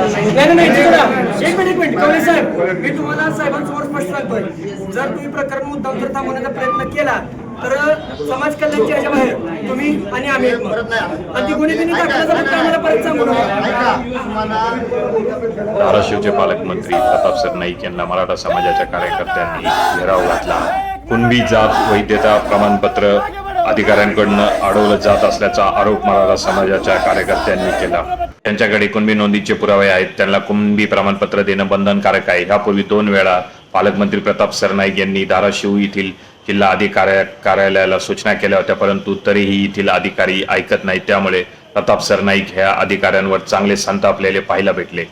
नाही नाही. एक मिनिट एक मिनिट कवळे साहेब मी तुम्हाला साहेबांसमोर स्पष्ट सांगतोय जर तुम्ही प्रकरण मुद्दाम जर थांबवण्याचा प्रयत्न केला तर समाज कल्याणच्या याच्या बाहेर तुम्ही आणि आम्ही. आणि ती गुन्हे तिने आम्हाला परत सांगू नका धाराशिवचे पालकमंत्री प्रतापसर नाईक यांना मराठा समाजाच्या कार्यकर्त्यांनी घेराव घातला कुणबी जात वैधता प्रमाणपत्र अधिकाऱ्यांकडनं अडवलं जात असल्याचा आरोप मराठा समाजाच्या कार्यकर्त्यांनी केला. त्यांच्याकडे कुणबी नोंदीचे पुरावे आहेत त्यांना कुणबी प्रमाणपत्र देणं बंधनकारक आहे. ह्यापूर्वी दोन वेळा पालकमंत्री प्रताप सरनाईक यांनी धाराशिव येथील जिल्हा अधिकारी कार्यालयाला सूचना केल्या होत्या परंतु तरीही येथील अधिकारी ऐकत नाहीत. त्यामुळे प्रताप सरनाईक ह्या अधिकाऱ्यांवर चांगले संतापलेले पाहायला भेटले.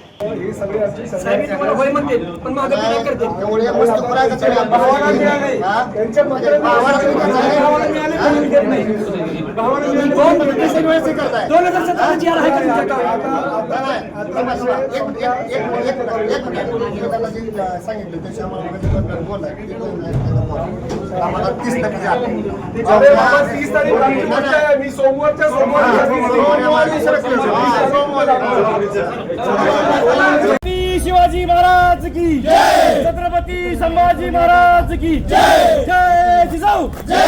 दोन हे हजार सतराची यार आहे का सांगितलं आम्हाला म्हणजे तीस तारीख. मी सोमवारच्या सोमवारी. हा, शिवाजी महाराज की छत्रपती संभाजी महाराज की जय जिजाऊ जय